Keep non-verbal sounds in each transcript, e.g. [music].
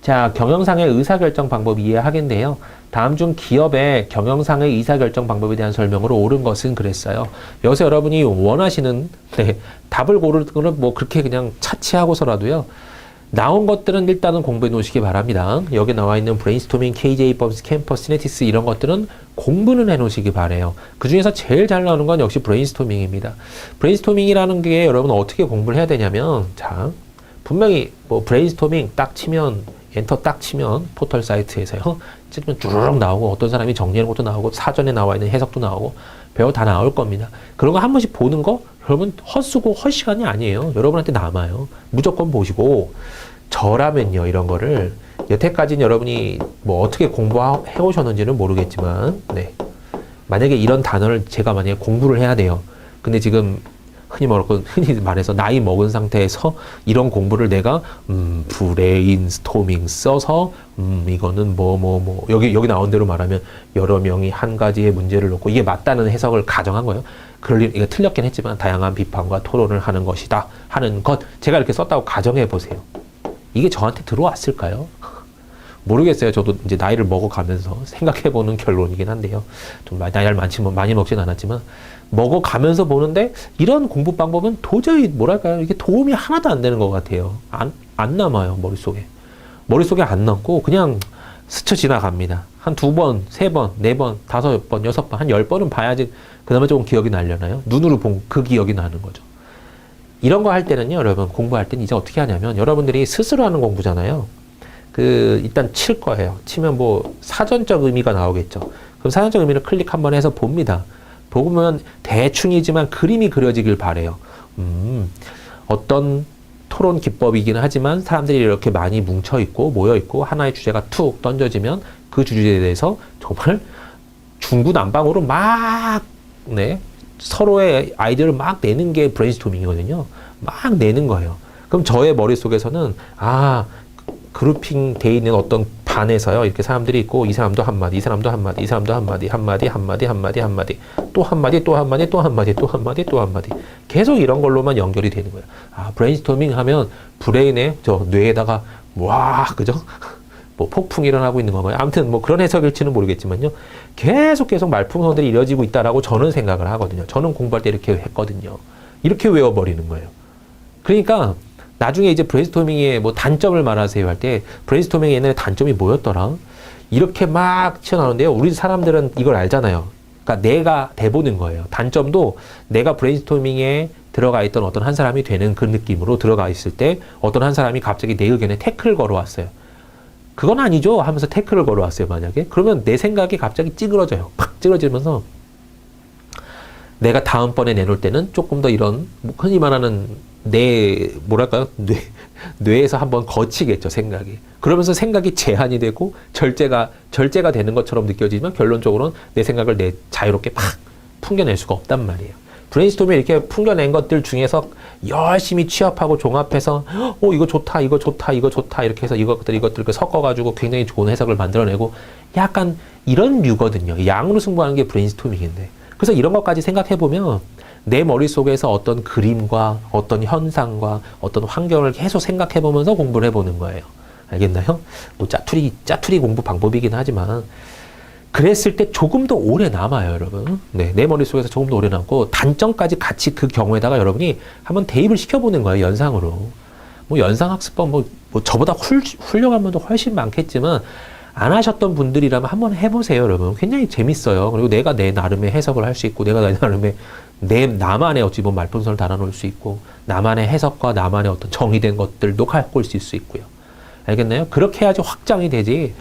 자, 경영상의 의사결정 방법 이해하겠는데요. 다음 중 기업의 경영상의 의사결정 방법에 대한 설명으로 옳은 것은 그랬어요. 여기서 여러분이 원하시는 네, 답을 고르는 거는 뭐 그렇게 그냥 차치하고서라도요. 나온 것들은 일단은 공부해 놓으시기 바랍니다. 여기 나와 있는 브레인스토밍, KJ 범스, 캠퍼스, 시네티스 이런 것들은 공부는 해 놓으시기 바래요. 그 중에서 제일 잘 나오는 건 역시 브레인스토밍입니다. 브레인스토밍이라는 게 여러분 어떻게 공부를 해야 되냐면 자, 분명히 뭐 브레인스토밍 딱 치면 엔터 딱 치면 포털 사이트에서요. 찍으면 쭈르륵 나오고 어떤 사람이 정리하는 것도 나오고 사전에 나와 있는 해석도 나오고 배워 다 나올 겁니다. 그런 거 한 번씩 보는 거 여러분 헛쓰고 헛시간이 아니에요. 여러분한테 남아요. 무조건 보시고 저라면요 이런 거를 여태까지는 여러분이 뭐 어떻게 공부해 오셨는지는 모르겠지만 네. 만약에 이런 단어를 제가 만약에 공부를 해야 돼요. 근데 지금 흔히 말하고 흔히 말해서 나이 먹은 상태에서 이런 공부를 내가 음 브레인스토밍 써서 음 이거는 뭐뭐 뭐 여기 여기 나온 대로 말하면 여러 명이 한 가지의 문제를 놓고 이게 맞다는 해석을 가정한 거예요. 그럴 일, 이게 틀렸긴 했지만 다양한 비판과 토론을 하는 것이다 하는 것 제가 이렇게 썼다고 가정해 보세요. 이게 저한테 들어왔을까요? 모르겠어요. 저도 이제 나이를 먹어가면서 생각해보는 결론이긴 한데요. 좀 나이를 많지, 많이 먹진 않았지만, 먹어가면서 보는데, 이런 공부 방법은 도저히, 뭐랄까요. 이게 도움이 하나도 안 되는 것 같아요. 안, 안 남아요, 머릿속에. 머릿속에 안 남고, 그냥 스쳐 지나갑니다. 한 두 번, 세 번, 네 번, 다섯 번, 여섯 번, 한 열 번은 봐야지, 그 다음에 조금 기억이 나려나요? 눈으로 본 그 기억이 나는 거죠. 이런 거 할 때는요, 여러분, 공부할 때는 이제 어떻게 하냐면, 여러분들이 스스로 하는 공부잖아요. 그 일단 칠 거예요. 치면 뭐 사전적 의미가 나오겠죠. 그럼 사전적 의미를 클릭 한번 해서 봅니다. 보면 대충이지만 그림이 그려지길 바래요. 음, 어떤 토론 기법이기는 하지만 사람들이 이렇게 많이 뭉쳐 있고 모여 있고 하나의 주제가 툭 던져지면 그 주제에 대해서 정말 중구난방으로 막 네, 서로의 아이디어를 막 내는 게 브레인스토밍이거든요. 막 내는 거예요. 그럼 저의 머릿속에서는 아 그룹핑 돼 있는 어떤 반에서요. 이렇게 사람들이 있고 이 사람도 한마디 이 사람도 한마디 이 사람도 한마디 한마디 한마디 한마디 한마디 또 한마디 또 한마디 또 한마디 또 한마디 또 한마디. 계속 이런 걸로만 연결이 되는 거예요. 아 브레인스토밍 하면 브레인에 저 뇌에다가 와 그죠? [laughs] 뭐 폭풍이 일어나고 있는 건가요? 아무튼 뭐 그런 해석일지는 모르겠지만요. 계속 계속 말풍선들이 이뤄지고 있다라고 저는 생각을 하거든요. 저는 공부할 때 이렇게 했거든요. 이렇게 외워버리는 거예요. 그러니까 나중에 이제 브레인스토밍의 뭐 단점을 말하세요 할 때 브레인스토밍의 옛날에 단점이 뭐였더라? 이렇게 막 튀어나오는데요. 우리 사람들은 이걸 알잖아요. 그러니까 내가 돼보는 거예요. 단점도 내가 브레인스토밍에 들어가 있던 어떤 한 사람이 되는 그 느낌으로 들어가 있을 때 어떤 한 사람이 갑자기 내 의견에 태클을 걸어왔어요. 그건 아니죠 하면서 태클을 걸어왔어요 만약에 그러면 내 생각이 갑자기 찌그러져요 팍 찌그러지면서 내가 다음번에 내놓을 때는 조금 더 이런 뭐 흔히 말하는 내 뭐랄까요? 뇌 [laughs] 뇌에서 한번 거치겠죠 생각이. 그러면서 생각이 제한이 되고 절제가 절제가 되는 것처럼 느껴지지만 결론적으로는 내 생각을 내 자유롭게 팍 풍겨낼 수가 없단 말이에요. 브레인스토밍 이렇게 풍겨낸 것들 중에서 열심히 취합하고 종합해서 어 이거 좋다 이거 좋다 이거 좋다. 이렇게 해서 이것들 이것들 그 섞어가지고 굉장히 좋은 해석을 만들어내고 약간 이런 류거든요. 양으로 승부하는 게 브레인스토밍인데 그래서 이런 것까지 생각해 보면 내 머릿속에서 어떤 그림과 어떤 현상과 어떤 환경을 계속 생각해 보면서 공부를 해 보는 거예요. 알겠나요? 뭐 짜투리, 짜투리 공부 방법이긴 하지만 그랬을 때 조금 더 오래 남아요, 여러분. 네, 내 머릿속에서 조금 더 오래 남고 단점까지 같이 그 경우에다가 여러분이 한번 대입을 시켜보는 거예요, 연상으로. 뭐 연상학습법 뭐, 뭐 저보다 훌, 훌륭한 분도 훨씬 많겠지만 안 하셨던 분들이라면 한번 해보세요, 여러분. 굉장히 재밌어요. 그리고 내가 내 나름의 해석을 할 수 있고, 내가 내 나름의 내 나만의 어찌 보면 말풍선을 달아놓을 수 있고, 나만의 해석과 나만의 어떤 정의된 것들도 갖고 있을 수 있고요. 알겠나요? 그렇게 해야지 확장이 되지.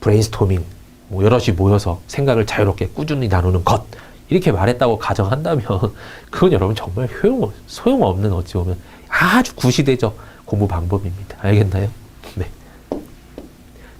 브레인스토밍, 뭐 여럿이 모여서 생각을 자유롭게 꾸준히 나누는 것. 이렇게 말했다고 가정한다면, [laughs] 그건 여러분 정말 효용, 소용없는 어찌 보면 아주 구시대적 공부 방법입니다. 알겠나요?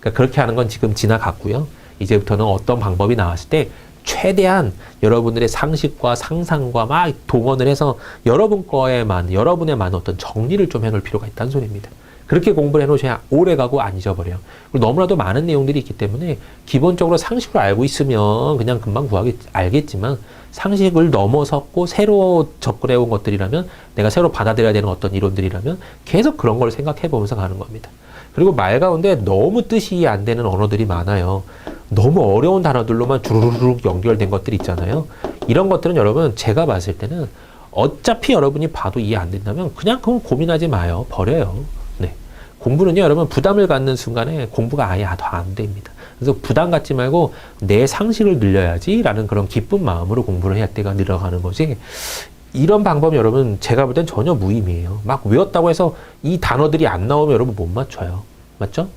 네. 그러니까 그렇게 하는 건 지금 지나갔고요. 이제부터는 어떤 방법이 나왔을 때 최대한 여러분들의 상식과 상상과 막 동원을 해서 여러분 거에만 여러분에만 어떤 정리를 좀 해놓을 필요가 있다는 소리입니다. 그렇게 공부를 해놓으셔야 오래 가고 안 잊어버려요. 그리고 너무나도 많은 내용들이 있기 때문에 기본적으로 상식을 알고 있으면 그냥 금방 구하기 알겠지만 상식을 넘어섰고 새로 접근해 온 것들이라면 내가 새로 받아들여야 되는 어떤 이론들이라면 계속 그런 걸 생각해 보면서 가는 겁니다. 그리고 말 가운데 너무 뜻이 안 되는 언어들이 많아요. 너무 어려운 단어들로만 주르륵 연결된 것들 있잖아요. 이런 것들은 여러분 제가 봤을 때는 어차피 여러분이 봐도 이해 안 된다면 그냥 그건 고민하지 마요. 버려요. 네. 공부는요, 여러분 부담을 갖는 순간에 공부가 아예 더 안 됩니다. 그래서 부담 갖지 말고 내 상식을 늘려야지라는 그런 기쁜 마음으로 공부를 해야 때가 늘어가는 거지. 이런 방법 여러분 제가 볼 땐 전혀 무의미해요. 막 외웠다고 해서 이 단어들이 안 나오면 여러분 못 맞춰요. 맞죠?